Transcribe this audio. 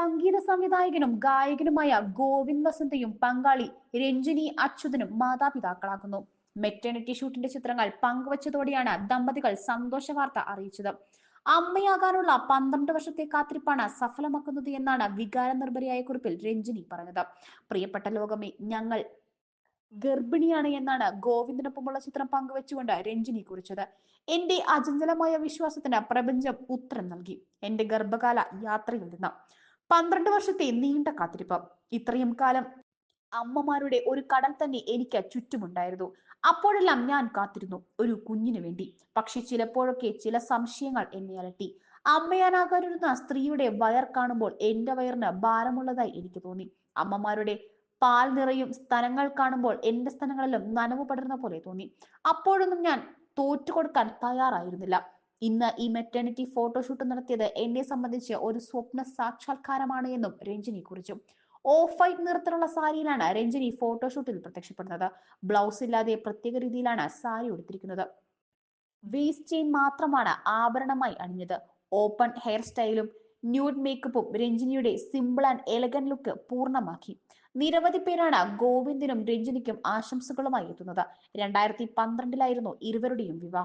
സംഗീത സംവിധായകനും ഗായകനുമായ ഗോവിന്ദ് വസന്തയും പങ്കാളി രഞ്ജിനി അച്യുതനും മാതാപിതാക്കളാകുന്നു. മെറ്റേണിറ്റി ഷൂട്ടിന്റെ ചിത്രങ്ങൾ പങ്കുവച്ചതോടെയാണ് ദമ്പതികൾ സന്തോഷ വാർത്ത അറിയിച്ചത്. അമ്മയാകാനുള്ള പന്ത്രണ്ട് വർഷത്തെ കാത്തിരിപ്പാണ് സഫലമാക്കുന്നത് എന്നാണ് വികാര നിർഭരയായ കുറിപ്പിൽ രഞ്ജിനി പറഞ്ഞത്. പ്രിയപ്പെട്ട ലോകമേ ഞങ്ങൾ ഗർഭിണിയാണ് എന്നാണ് ഗോവിന്ദിനൊപ്പമുള്ള ചിത്രം പങ്കുവെച്ചുകൊണ്ട് രഞ്ജിനി കുറിച്ചത്. എന്റെ അചഞ്ചലമായ വിശ്വാസത്തിന് പ്രപഞ്ചം ഉത്തരം നൽകി. എന്റെ ഗർഭകാല യാത്രയിൽ നിന്ന് പന്ത്രണ്ട് വർഷത്തെ നീണ്ട കാത്തിരിപ്പ്. ഇത്രയും കാലം അമ്മമാരുടെ ഒരു കടൽ തന്നെ എനിക്ക് ചുറ്റുമുണ്ടായിരുന്നു. അപ്പോഴെല്ലാം ഞാൻ കാത്തിരുന്നു ഒരു കുഞ്ഞിനു വേണ്ടി. പക്ഷെ ചിലപ്പോഴൊക്കെ ചില സംശയങ്ങൾ എന്നെ അലട്ടി. അമ്മയാനാകാനിരുന്ന സ്ത്രീയുടെ വയർ കാണുമ്പോൾ എന്റെ വയറിന് ഭാരമുള്ളതായി എനിക്ക് തോന്നി. അമ്മമാരുടെ പാൽ നിറയും സ്ഥലങ്ങൾ കാണുമ്പോൾ എന്റെ സ്ഥലങ്ങളിലും നനവ് പടർന്ന പോലെ തോന്നി. അപ്പോഴൊന്നും ഞാൻ തോറ്റു കൊടുക്കാൻ തയ്യാറായിരുന്നില്ല. ഇന്ന് ഈ മെറ്റേണിറ്റി ഫോട്ടോഷൂട്ട് നടത്തിയത് എന്നെ സംബന്ധിച്ച് ഒരു സ്വപ്ന സാക്ഷാത്കാരമാണ് എന്നും രഞ്ജിനി കുറിച്ചു. ഓഫ് വൈറ്റ് നിറത്തിലുള്ള സാരിയിലാണ് രഞ്ജിനി ഫോട്ടോഷൂട്ടിൽ പ്രത്യക്ഷപ്പെടുന്നത്. ബ്ലൗസ് ഇല്ലാതെ പ്രത്യേക രീതിയിലാണ് സാരി ഉടുത്തിരിക്കുന്നത്. വേസ്റ്റ് ചെയിൻ മാത്രമാണ് ആഭരണമായി അണിഞ്ഞത്. ഓപ്പൺ ഹെയർ സ്റ്റൈലും ന്യൂഡ് മേക്കപ്പും രഞ്ജിനിയുടെ സിമ്പിൾ ആൻഡ് എലഗൻ ലുക്ക് പൂർണമാക്കി. നിരവധി പേരാണ് ഗോവിന്ദിനും രഞ്ജിനിക്കും ആശംസകളുമായി എത്തുന്നത്. രണ്ടായിരത്തി പന്ത്രണ്ടിലായിരുന്നു ഇരുവരുടെയും വിവാഹം.